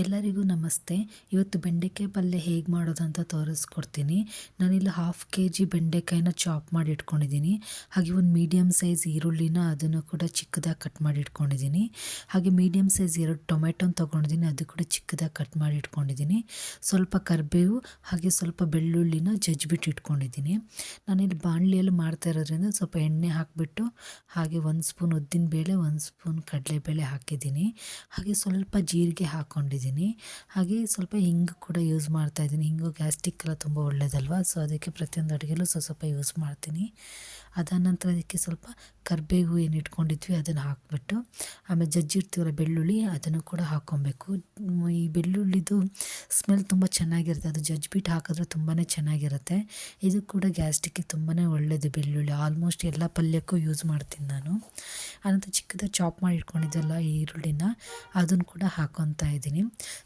ಎಲ್ಲರಿಗೂ ನಮಸ್ತೆ. ಇವತ್ತು ಬೆಂಡೆಕಾಯಿ ಪಲ್ಯ ಹೇಗೆ ಮಾಡೋದು ಅಂತ ತೋರಿಸ್ಕೊಡ್ತೀನಿ. ನಾನಿಲ್ಲಿ ಹಾಫ್ ಕೆ ಜಿ ಬೆಂಡೆಕಾಯಿನ ಚಾಪ್ ಮಾಡಿ ಇಟ್ಕೊಂಡಿದ್ದೀನಿ. ಹಾಗೆ ಒಂದು ಮೀಡಿಯಮ್ ಸೈಜ್ ಈರುಳ್ಳಿನ ಅದನ್ನು ಕೂಡ ಚಿಕ್ಕದಾಗಿ ಕಟ್ ಮಾಡಿ ಇಟ್ಕೊಂಡಿದ್ದೀನಿ. ಹಾಗೆ ಮೀಡಿಯಮ್ ಸೈಜ್ ಎರಡು ಟೊಮೆಟೊನ ತೊಗೊಂಡಿದ್ದೀನಿ. ಅದು ಕೂಡ ಚಿಕ್ಕದಾಗಿ ಕಟ್ ಮಾಡಿ ಇಟ್ಕೊಂಡಿದ್ದೀನಿ. ಸ್ವಲ್ಪ ಕರಿಬೇವು, ಹಾಗೆ ಸ್ವಲ್ಪ ಬೆಳ್ಳುಳ್ಳಿನ ಜಜ್ಜಿಬಿಟ್ಟು ಇಟ್ಕೊಂಡಿದ್ದೀನಿ. ನಾನಿಲ್ಲಿ ಬಾಣಲಿಯಲ್ಲಿ ಮಾಡ್ತಾ ಇರೋದ್ರಿಂದ ಸ್ವಲ್ಪ ಎಣ್ಣೆ ಹಾಕಿಬಿಟ್ಟು, ಹಾಗೆ ಒಂದು ಸ್ಪೂನ್ ಉದ್ದಿನ ಬೇಳೆ, ಒಂದು ಸ್ಪೂನ್ ಕಡಲೆಬೇಳೆ ಹಾಕಿದ್ದೀನಿ. ಹಾಗೆ ಸ್ವಲ್ಪ ಜೀರಿಗೆ ಹಾಕ್ಕೊಂಡಿದ್ದೀನಿ ಹಾಗೆ ಸ್ವಲ್ಪ ಹಿಂಗು ಕೂಡ ಯೂಸ್ ಮಾಡ್ತಾ ಇದ್ದೀನಿ. ಹಿಂಗು ಎಲ್ಲ ತುಂಬ ಒಳ್ಳೇದಲ್ವಾ? ಸೊ ಅದಕ್ಕೆ ಪ್ರತಿಯೊಂದು ಅಡುಗೆಲೂ ಸ್ವಲ್ಪ ಸ್ವಲ್ಪ ಯೂಸ್ ಮಾಡ್ತೀನಿ. ಅದಾದ ನಂತರ ಅದಕ್ಕೆ ಸ್ವಲ್ಪ ಕರಿಬೇವು ಏನು ಇಟ್ಕೊಂಡಿದ್ವಿ, ಅದನ್ನು ಹಾಕಿಬಿಟ್ಟು, ಆಮೇಲೆ ಜಜ್ಜಿರ್ತೀವಲ್ಲ ಬೆಳ್ಳುಳ್ಳಿ, ಅದನ್ನು ಕೂಡ ಹಾಕ್ಕೊಬೇಕು. ಈ ಬೆಳ್ಳುಳ್ಳಿದು ಸ್ಮೆಲ್ ತುಂಬ ಚೆನ್ನಾಗಿರುತ್ತೆ. ಅದು ಜಜ್ಬಿಟ್ಟು ಹಾಕಿದ್ರೆ ತುಂಬಾ ಚೆನ್ನಾಗಿರುತ್ತೆ. ಇದು ಕೂಡ ಗ್ಯಾಸ್ಟಿಕ್ಗೆ ತುಂಬಾ ಒಳ್ಳೆಯದು ಬೆಳ್ಳುಳ್ಳಿ. ಆಲ್ಮೋಸ್ಟ್ ಎಲ್ಲ ಪಲ್ಯಕ್ಕೂ ಯೂಸ್ ಮಾಡ್ತೀನಿ ನಾನು. ಅನಂತರ ಚಿಕ್ಕದಾಗಿ ಚಾಪ್ ಮಾಡಿ ಇಟ್ಕೊಂಡಿದ್ದೆಲ್ಲ ಈರುಳ್ಳಿನ, ಅದನ್ನು ಕೂಡ ಹಾಕೊತಾ ಇದ್ದೀನಿ.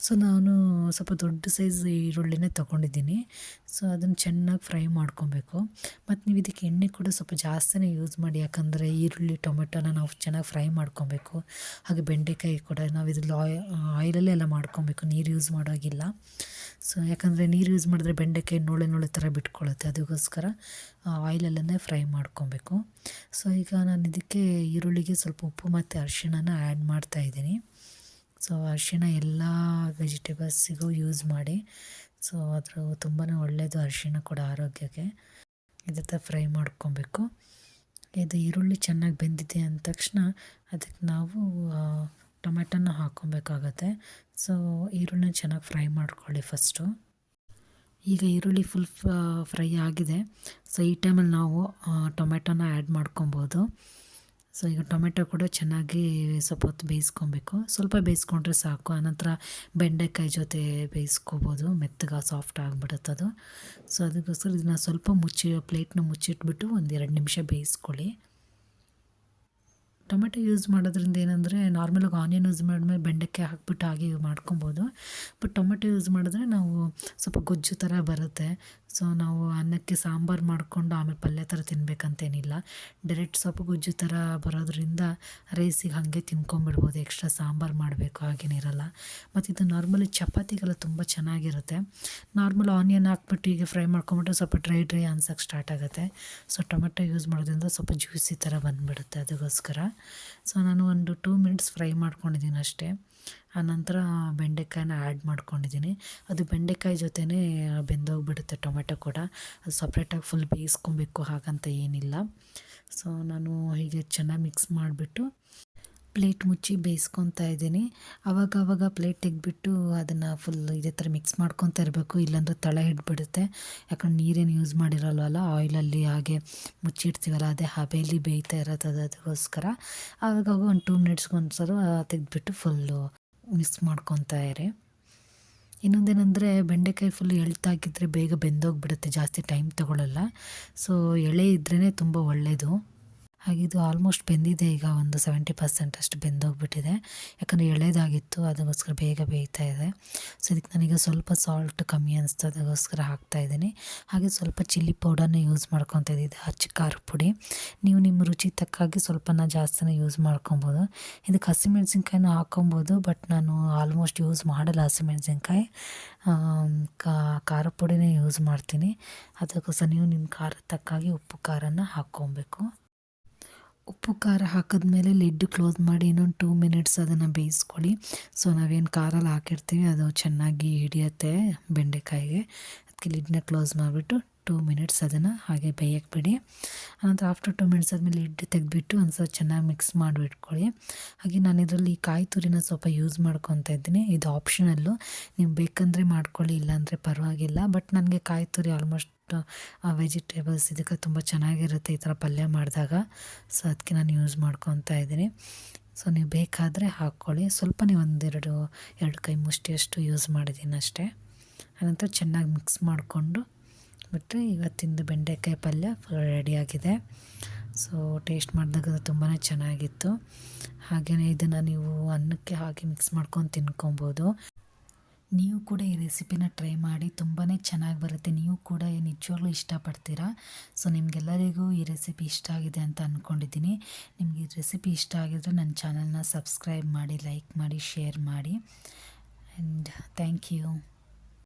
ಸೊ ನಾನು ಸ್ವಲ್ಪ ದೊಡ್ಡ ಸೈಜ್ ಈರುಳ್ಳಿನೇ ತೊಗೊಂಡಿದ್ದೀನಿ. ಸೊ ಅದನ್ನು ಚೆನ್ನಾಗಿ ಫ್ರೈ ಮಾಡ್ಕೊಬೇಕು. ಮತ್ತು ನೀವು ಇದಕ್ಕೆ ಎಣ್ಣೆ ಕೂಡ ಸ್ವಲ್ಪ ಜಾಸ್ತಿನೇ ಯೂಸ್ ಮಾಡಿ. ಯಾಕಂದರೆ ಈರುಳ್ಳಿ, ಟೊಮೆಟೊನ ನಾವು ಚೆನ್ನಾಗಿ ಫ್ರೈ ಮಾಡ್ಕೊಬೇಕು. ಹಾಗೆ ಬೆಂಡೆಕಾಯಿ ಕೂಡ ನಾವು ಇದ್ರಲ್ಲಿ ಆಯ್ ಆಯಿಲಲ್ಲೇ ಎಲ್ಲ ಮಾಡ್ಕೊಬೇಕು, ನೀರು ಯೂಸ್ ಮಾಡೋಗಿಲ್ಲ. ಸೊ ಯಾಕಂದರೆ ನೀರು ಯೂಸ್ ಮಾಡಿದ್ರೆ ಬೆಂಡೆಕಾಯಿ ನೋಳೆ ನೋಳೆ ಥರ ಬಿಟ್ಕೊಳ್ಳುತ್ತೆ ಅದಕ್ಕೋಸ್ಕರ ಆಯಿಲಲ್ಲೇ ಫ್ರೈ ಮಾಡ್ಕೊಬೇಕು. ಸೊ ಈಗ ನಾನು ಇದಕ್ಕೆ ಈರುಳ್ಳಿಗೆ ಸ್ವಲ್ಪ ಉಪ್ಪು ಮತ್ತು ಅರಿಶಿಣನ ಆ್ಯಡ್ ಮಾಡ್ತಾ ಇದ್ದೀನಿ. ಸೊ ಅರಿಶಿಣ ಎಲ್ಲ ವೆಜಿಟೇಬಲ್ಸಿಗೂ ಯೂಸ್ ಮಾಡಿ. ಸೊ ಅದ್ರ ತುಂಬಾ ಒಳ್ಳೆಯದು ಅರಿಶಿಣ ಕೂಡ ಆರೋಗ್ಯಕ್ಕೆ, ಇದೇ ಥರ ಫ್ರೈ ಮಾಡ್ಕೊಬೇಕು. ಇದು ಈರುಳ್ಳಿ ಚೆನ್ನಾಗಿ ಬೆಂದಿದೆ ಅಂದ ತಕ್ಷಣ ಅದಕ್ಕೆ ನಾವು ಟೊಮೆಟೊನ ಹಾಕ್ಕೊಬೇಕಾಗತ್ತೆ. ಸೊ ಈರುಳ್ಳಿನ ಚೆನ್ನಾಗಿ ಫ್ರೈ ಮಾಡ್ಕೊಳ್ಳಿ ಫಸ್ಟು. ಈಗ ಈರುಳ್ಳಿ ಫುಲ್ ಫ್ರೈ ಆಗಿದೆ. ಸೊ ಈ ಟೈಮಲ್ಲಿ ನಾವು ಟೊಮೆಟೊನ ಆ್ಯಡ್ ಮಾಡ್ಕೊಬೋದು. ಸೊ ಈಗ ಟೊಮೆಟೊ ಕೂಡ ಚೆನ್ನಾಗಿ ಸ್ವಲ್ಪ ಹೊತ್ತು ಬೇಯಿಸ್ಕೊಬೇಕು. ಸ್ವಲ್ಪ ಬೇಯಿಸ್ಕೊಂಡ್ರೆ ಸಾಕು. ಆನಂತರ ಬೆಂಡೆಕಾಯಿ ಜೊತೆ ಬೇಯಿಸ್ಕೋಬೋದು. ಮೆತ್ತಗೆ ಸಾಫ್ಟ್ ಆಗಿಬಿಡುತ್ತೆ ಅದು. ಸೊ ಅದಕ್ಕೋಸ್ಕರ ಇದನ್ನ ಸ್ವಲ್ಪ ಮುಚ್ಚಿ, ಪ್ಲೇಟ್ನ ಮುಚ್ಚಿಟ್ಬಿಟ್ಟು ಒಂದು ಎರಡು ನಿಮಿಷ ಬೇಯಿಸ್ಕೊಳ್ಳಿ. ಟೊಮೆಟೊ ಯೂಸ್ ಮಾಡೋದ್ರಿಂದ ಏನಂದರೆ ನಾರ್ಮಲಾಗಿ ಆನಿಯನ್ ಯೂಸ್ ಮಾಡಿದ್ಮೇಲೆ ಬೆಂಡೆಕಾಯಿ ಹಾಕ್ಬಿಟ್ಟು ಹಾಗೆ ಮಾಡ್ಕೊಬೋದು. ಬಟ್ ಟೊಮೆಟೊ ಯೂಸ್ ಮಾಡಿದ್ರೆ ನಾವು ಸ್ವಲ್ಪ ಗೊಜ್ಜು ಥರ ಬರುತ್ತೆ. ಸೊ ನಾವು ಅನ್ನಕ್ಕೆ ಸಾಂಬಾರು ಮಾಡಿಕೊಂಡು ಆಮೇಲೆ ಪಲ್ಯ ಥರ ತಿನ್ನಬೇಕಂತೇನಿಲ್ಲ ಡೈರೆಕ್ಟ್ ಸೊಪ್ಪು ಗೊಜ್ಜು ಥರ ಬರೋದ್ರಿಂದ ರೈಸಿಗೆ ಹಾಗೆ ತಿನ್ಕೊಂಬಿಡ್ಬೋದು. ಎಕ್ಸ್ಟ್ರಾ ಸಾಂಬಾರು ಮಾಡಬೇಕು ಹಾಗೇನಿರಲ್ಲ ಮತ್ತು ಇದು ನಾರ್ಮಲಿ ಚಪಾತಿಗೆಲ್ಲ ತುಂಬ ಚೆನ್ನಾಗಿರುತ್ತೆ. ನಾರ್ಮಲ್ ಆನಿಯನ್ ಹಾಕ್ಬಿಟ್ಟು ಈಗ ಫ್ರೈ ಮಾಡ್ಕೊಂಬಿಟ್ಟು ಸ್ವಲ್ಪ ಡ್ರೈ ಡ್ರೈ ಅನ್ಸೋಕ್ಕೆ ಸ್ಟಾರ್ಟ್ ಆಗುತ್ತೆ. ಸೊ ಟೊಮೆಟೊ ಯೂಸ್ ಮಾಡೋದ್ರಿಂದ ಸ್ವಲ್ಪ ಜ್ಯೂಸಿ ಥರ ಬಂದುಬಿಡುತ್ತೆ ಅದಕ್ಕೋಸ್ಕರ. ಸೊ ನಾನು ಒಂದು ಟೂ ಮಿನಿಟ್ಸ್ ಫ್ರೈ ಮಾಡ್ಕೊಂಡಿದ್ದೀನಿ ಅಷ್ಟೇ. ಆನಂತರ ಬೆಂಡೆಕಾಯನ್ನ ಆ್ಯಡ್ ಮಾಡ್ಕೊಂಡಿದ್ದೀನಿ. ಅದು ಬೆಂಡೆಕಾಯಿ ಜೊತೆನೇ ಬೆಂದೋಗ್ಬಿಡುತ್ತೆ ಟೊಮೆಟೊ ಕೂಡ. ಅದು ಸಪ್ರೇಟಾಗಿ ಫುಲ್ ಬೇಯಿಸ್ಕೊಬೇಕು, ಹಾಗಂತ ಏನಿಲ್ಲ. ಸೊ ನಾನು ಹೀಗೆ ಚೆನ್ನಾಗಿ ಮಿಕ್ಸ್ ಮಾಡಿಬಿಟ್ಟು ಪ್ಲೇಟ್ ಮುಚ್ಚಿ ಬೇಯಿಸ್ಕೊತಾ ಇದ್ದೀನಿ. ಆವಾಗ ಪ್ಲೇಟ್ ತೆಗೆದ್ಬಿಟ್ಟು ಅದನ್ನು ಫುಲ್ ಇದೇ ಥರ ಮಿಕ್ಸ್ ಮಾಡ್ಕೊತಾ ಇರಬೇಕು. ಇಲ್ಲಾಂದರೆ ತಳ ಹಿಡ್ಬಿಡುತ್ತೆ ಯಾಕಂದ್ರೆ ನೀರೇನು ಯೂಸ್ ಮಾಡಿರಲ್ವಲ್ಲ ಆಯಿಲಲ್ಲಿ ಹಾಗೆ ಮುಚ್ಚಿಡ್ತೀವಲ್ಲ ಅದೇ ಹಬೆಯಲ್ಲಿ ಬೇಯ್ತಾ ಇರೋದು ಅದಕ್ಕೋಸ್ಕರ. ಆವಾಗ ಒಂದು ಟೂ ಮಿನಿಟ್ಸ್ಗೆ ಸಲ ತೆಗೆದ್ಬಿಟ್ಟು ಫುಲ್ಲು ಮಿಕ್ಸ್ ಮಾಡ್ಕೊತಾ ಇರಿ. ಇನ್ನೊಂದೇನೆಂದರೆ ಬೆಂಡೆಕಾಯಿ ಫುಲ್ ಎಳ್ತಾಕಿದ್ರೆ ಬೇಗ ಬೆಂದೋಗಿಬಿಡುತ್ತೆ, ಜಾಸ್ತಿ ಟೈಮ್ ತೊಗೊಳ್ಳಲ್ಲ ಸೊ ಎಳೆ ಇದ್ರೇ ತುಂಬ ಒಳ್ಳೆಯದು ಹಾಗೆ ಇದು ಆಲ್ಮೋಸ್ಟ್ ಬೆಂದಿದೆ. ಈಗ ಒಂದು ಸೆವೆಂಟಿ ಪರ್ಸೆಂಟ್ ಅಷ್ಟು ಬೆಂದೋಗ್ಬಿಟ್ಟಿದೆ. ಯಾಕಂದರೆ ಎಳೆದಾಗಿತ್ತು ಅದಕ್ಕೋಸ್ಕರ ಬೇಗ ಬೇಯ್ತಾ ಇದೆ. ಸೊ ಇದಕ್ಕೆ ನನಗೆ ಸ್ವಲ್ಪ ಸಾಲ್ಟ್ ಕಮ್ಮಿ ಅನಿಸ್ತು, ಅದಕ್ಕೋಸ್ಕರ ಹಾಕ್ತಾಯಿದ್ದೀನಿ ಹಾಗೆ ಸ್ವಲ್ಪ ಚಿಲ್ಲಿ ಪೌಡರ್ನ ಯೂಸ್ ಮಾಡ್ಕೊತಾ ಇದ್ದಿದ್ದು ಹಚ್ಚಿ ಖಾರ ಪುಡಿ. ನೀವು ನಿಮ್ಮ ರುಚಿ ತಕ್ಕಾಗಿ ಸ್ವಲ್ಪನ ಜಾಸ್ತಿನೇ ಯೂಸ್ ಮಾಡ್ಕೊಬೋದು. ಇದಕ್ಕೆ ಹಸಿಮೆಣ್ಸಿನ್ಕಾಯಿನೂ ಹಾಕ್ಕೊಬೋದು ಬಟ್ ನಾನು ಆಲ್ಮೋಸ್ಟ್ ಯೂಸ್ ಮಾಡಲ್ಲ ಹಸಿಮೆಣ್ಸಿನ್ಕಾಯಿ. ಖಾರ ಪುಡಿನೇ ಯೂಸ್ ಮಾಡ್ತೀನಿ. ಅದಕ್ಕೋಸ್ಕರ ನೀವು ನಿಮ್ಮ ಖಾರ ತಕ್ಕಾಗಿ ಉಪ್ಪು ಖಾರನ ಹಾಕ್ಕೊಬೇಕು. ಉಪ್ಪು ಖಾರ ಹಾಕಿದ್ಮೇಲೆ ಲಿಡ್ ಕ್ಲೋಸ್ ಮಾಡಿ ಇನ್ನೊಂದು ಟೂ ಮಿನಿಟ್ಸ್ ಅದನ್ನು ಬೇಯಿಸ್ಕೊಳ್ಳಿ. ಸೊ, ನಾವೇನು ಖಾರಲ್ಲಿ ಹಾಕಿರ್ತೀವಿ, ಅದು ಚೆನ್ನಾಗಿ ಹಿಡಿಯುತ್ತೆ ಬೆಂಡೆಕಾಯಿಗೆ. ಅದಕ್ಕೆ ಲಿಡ್ನ ಕ್ಲೋಸ್ ಮಾಡಿಬಿಟ್ಟು ಟೂ ಮಿನಿಟ್ಸ್ ಅದನ್ನು ಹಾಗೆ ಬೇಯಕ್ಕೆ ಬಿಡಿ ಆನಂತರ ಆಫ್ಟರ್ ಟೂ ಮಿನಿಟ್ಸ್ ಆದಮೇಲೆ ಲಿಡ್ ತೆಗೆದ್ಬಿಟ್ಟು ಒಂದು ಸ್ವಲ್ಪ ಚೆನ್ನಾಗಿ ಮಿಕ್ಸ್ ಮಾಡಿಬಿಟ್ಕೊಳ್ಳಿ. ಹಾಗೆ ನಾನು ಇದರಲ್ಲಿ ಕಾಯಿ ತುರಿನ ಸ್ವಲ್ಪ ಯೂಸ್ ಮಾಡ್ಕೊತಾ ಇದ್ದೀನಿ. ಇದು ಆಪ್ಷನಲ್ಲು. ನೀವು ಬೇಕಂದರೆ ಮಾಡ್ಕೊಳ್ಳಿ, ಇಲ್ಲಾಂದರೆ ಪರವಾಗಿಲ್ಲ. ಬಟ್ ನನಗೆ ಕಾಯಿ ತುರಿ ಆಲ್ಮೋಸ್ಟ್ ವೆಜಿಟೇಬಲ್ಸ್ ಇದಕ್ಕೆ ತುಂಬ ಚೆನ್ನಾಗಿರುತ್ತೆ ಈ ಥರ ಪಲ್ಯ ಮಾಡಿದಾಗ. ಸೊ ಅದಕ್ಕೆ ನಾನು ಯೂಸ್ ಮಾಡ್ಕೊತಾ ಇದ್ದೀನಿ. ಸೊ ನೀವು ಬೇಕಾದರೆ ಹಾಕ್ಕೊಳ್ಳಿ. ಸ್ವಲ್ಪ ನೀವು ಒಂದೆರಡು, ಎರಡು ಕೈ ಮುಷ್ಟಿಯಷ್ಟು ಯೂಸ್ ಮಾಡಿದ್ದೀನಿ ಅಷ್ಟೇ ಅನಂತರ ಚೆನ್ನಾಗಿ ಮಿಕ್ಸ್ ಮಾಡಿಕೊಂಡು ಬಿಟ್ಟರೆ ಇವತ್ತಿಂದು ಬೆಂಡೆಕಾಯಿ ಪಲ್ಯ ರೆಡಿಯಾಗಿದೆ ಸೊ ಟೇಸ್ಟ್ ಮಾಡಿದಾಗ ತುಂಬಾ ಚೆನ್ನಾಗಿತ್ತು. ಹಾಗೆಯೇ ಇದನ್ನು ನೀವು ಅನ್ನಕ್ಕೆ ಹಾಕಿ ಮಿಕ್ಸ್ ಮಾಡ್ಕೊಂಡು ತಿನ್ಕೊಬೋದು. ನೀವು ಕೂಡ ಈ ರೆಸಿಪಿನ ಟ್ರೈ ಮಾಡಿ ತುಂಬಾ ಚೆನ್ನಾಗಿ ಬರುತ್ತೆ. ನೀವು ಕೂಡ ನಿಜವಾಗ್ಲೂ ಇಷ್ಟಪಡ್ತೀರಾ? ಸೊ ನಿಮಗೆಲ್ಲರಿಗೂ ಈ ರೆಸಿಪಿ ಇಷ್ಟ ಆಗಿದೆ ಅಂತ ಅಂದ್ಕೊಂಡಿದ್ದೀನಿ ನಿಮಗೆ ಈ ರೆಸಿಪಿ ಇಷ್ಟ ಆಗಿದ್ರೆ ನನ್ನ ಚಾನಲ್ನ ಸಬ್ಸ್ಕ್ರೈಬ್ ಮಾಡಿ ಲೈಕ್ ಮಾಡಿ ಶೇರ್ ಮಾಡಿ. And thank you